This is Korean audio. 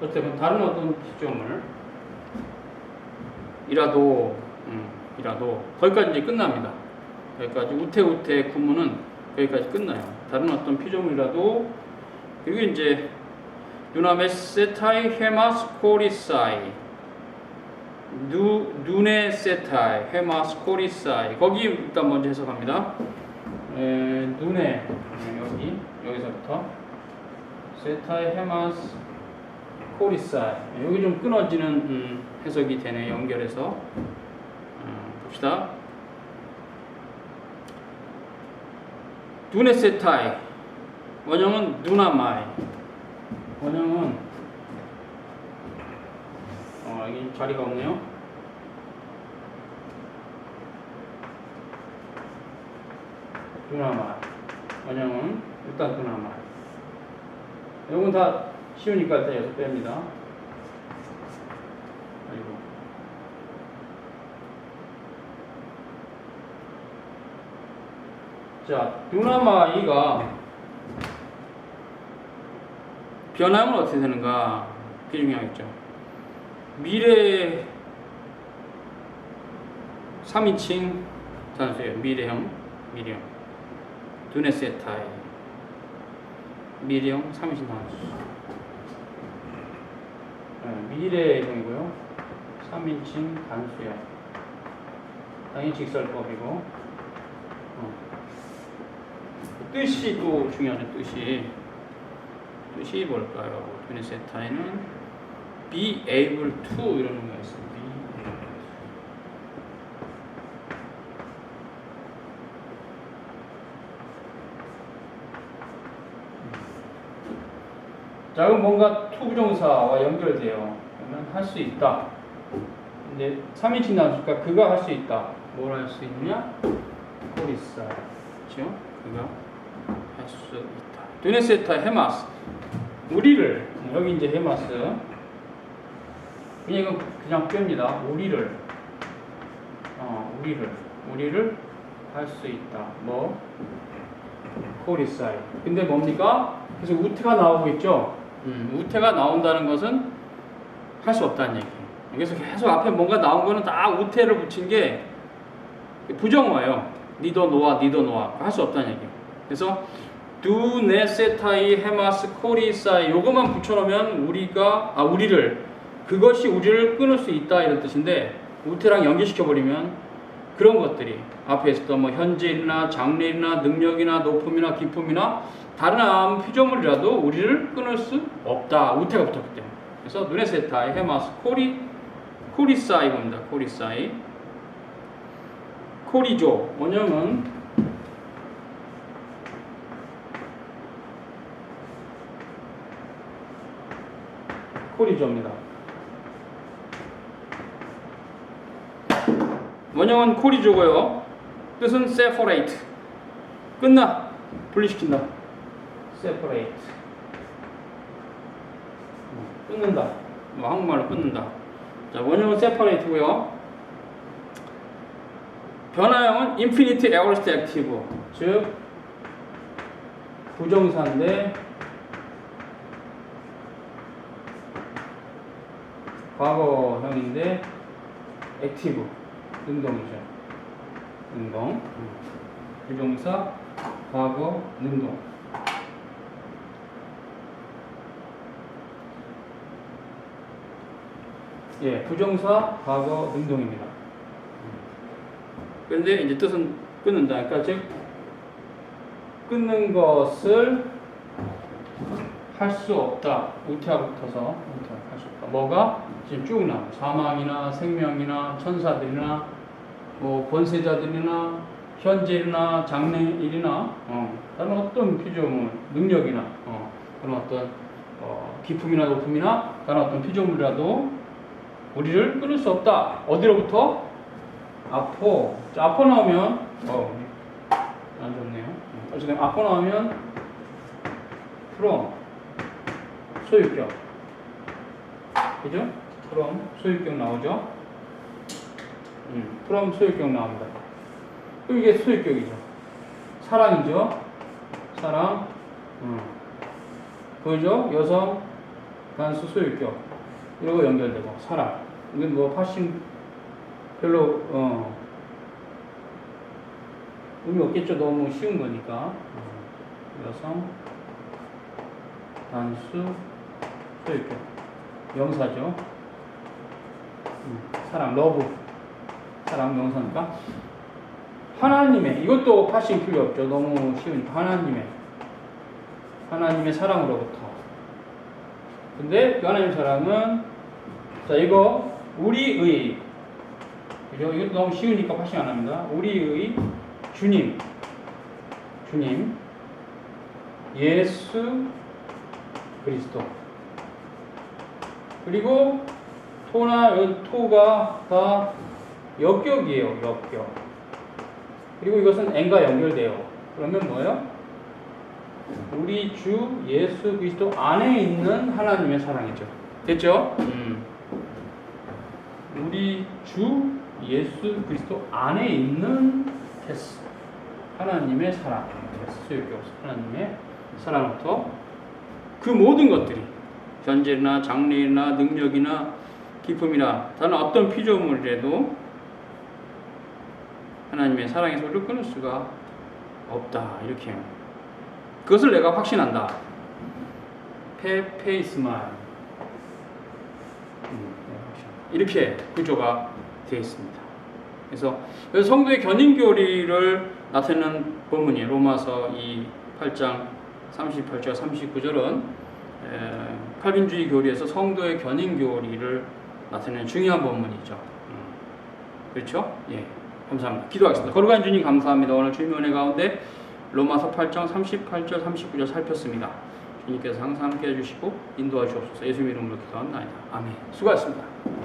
어쨌든 다른 어떤 피조물 이라도 음, 이라도 거기까지 이제 끝납니다. 여기까지 우태우태 구문은 여기까지 끝나요. 다른 어떤 피조물이라도 그리고 이제 누나메세타이 헤마스코리사이 누 누네세타이 헤마스코리사이 거기 일단 먼저 해석합니다. 에, 눈에 네, 여기 여기서부터 세타이 헤마스 코리사이 여기 좀 끊어지는 음, 해석이 되네. 연결해서. 어, 봅시다. 두네세타이. 원형은 누나마이. 원형은 어 여기 자리가 없네요. 누나마이. 원형은 일단 누나마이. 이건 다 쉬우니까 일단 여섯 뺍니다. 아이고. 자, 두나마 이가 변하면 어떻게 되는가? 그게 중요하겠죠. 미래 3인칭 단수예요. 미래형, 미래형. 두네세타이. 미래형 3인칭 단수. 네, 미래형이고요. 3인칭 단수형. 당연히 직설법이고. 어. 뜻이 또 중요하죠, 뜻이. 뜻이 뭘까요? 두네세타이는 be able to 이러는 거 있습니다. be able to. 자, 그럼 뭔가 to 부정사와 연결돼요. 그러면 할 수 있다. 이제 3인칭 나왔으니까 그가 할 수 있다. 뭘 할 수 있느냐? 코리사. 그렇죠? 그가 할 수 있다. 두네세타 헤마스. 우리를 여기 이제 헤마스. 그냥 이건 그냥 뺍니다. 우리를 어, 우리를 우리를 할 수 있다. 뭐 코리사이. 근데 뭡니까? 그래서 우태가 나오고 있죠. 음, 우태가 나온다는 것은 할 수 없다는 얘기. 그래서 계속 앞에 뭔가 나온 거는 다 우태를 붙인 게 부정어예요. 니도 노아, 니도 노아. 할 수 없다는 얘기. 그래서 두 네 세타이 헤마스 코리사이 요것만 붙여놓으면 우리가 아 우리를 그것이 우리를 끊을 수 있다 이런 뜻인데 우태랑 연결시켜 버리면 그런 것들이 앞에 있었던 뭐 현재일이나 장래일이나 능력이나 높음이나 기품이나 다른 아무 피조물이라도 우리를 끊을 수 없다. 우태가 붙었기 때문에. 그래서 누네세타이 헤마스 코리 코리사이 봅니다. 코리사이. 코리조. 원형은 코리조입니다. 원형은 코리조고요. 뜻은 separate. 끝나. 분리시킨다. separate. 어, 끊는다. 뭐 한국말로 끊는다. 자, 원형은 separate고요. 변화형은 infinite aorist active. 즉 부정사인데 과거형인데 액티브 능동이죠. 능동. 비동사 과거 능동. 예, 부정사 과거 능동입니다. 그런데 이제 뜻은 끊는다. 그러니까 즉 끊는 것을 할 수 없다. 우태하고 붙어서 우태할 수 없다. 뭐가 지금 쭉 나와. 사망이나 생명이나 천사들이나 뭐 권세자들이나 현재일이나 장래일이나 어, 다른 어떤 피조물 능력이나 어, 그런 어떤 어, 기품이나 높음이나 다른 어떤 피조물이라도 우리를 끊을 수 없다. 어디로부터? 아포. 자, 아포 나오면 어, 안 좋네요. 어쨌든 아포 나오면 from 소유격. 그죠? from 소유격 나오죠? 음, from 소유격 나옵니다. 그럼 이게 소유격이죠. 사랑이죠. 사랑. 음. 보이죠? 여성, 단수 소유격 이러고 연결되고 사랑 이건 뭐 파싱 별로 어 의미 없겠죠 너무 쉬운 거니까 어, 여성 단수 소유격 명사죠 음, 사랑 러브 사랑 명사니까 하나님의 이것도 파싱 필요 없죠 너무 쉬우니까 하나님의 하나님의 사랑으로부터 근데 그 하나님 사랑은 자 이거 우리의 그죠? 이것도 너무 쉬우니까 파싱 안 합니다. 우리의 주님 주님 예수 그리스도 그리고 토나 요 토가 다 역격이에요 역격 그리고 이것은 n과 연결돼요 그러면 뭐예요? 우리 주 예수 그리스도 안에 있는 하나님의 사랑이죠. 됐죠? 음. 우리 주 예수 그리스도 안에 있는 테스 하나님의 사랑 테스 이렇게 하나님의 사랑부터 그 모든 것들이 현재나 장래나 능력이나 기쁨이나 다른 어떤 피조물이라도 하나님의 사랑의 소리를 끊을 수가 없다 이렇게 그것을 내가 확신한다. 페 페이스만 음, 네, 이렇게 구조가 되어 있습니다. 그래서 성도의 견인 교리를 나타내는 본문이 로마서 이 8장 38절 39절은 칼빈주의 교리에서 성도의 견인 교리를 나타내는 중요한 본문이죠. 음, 그렇죠? 예, 감사합니다. 기도하겠습니다. 거룩한 주님 감사합니다. 오늘 주님의 은혜 가운데 로마서 8장 38절 39절 살폈습니다. 주님께서 항상 함께 해주시고 인도하시옵소서 예수 이름으로 기도합니다. 아멘. 수고하셨습니다.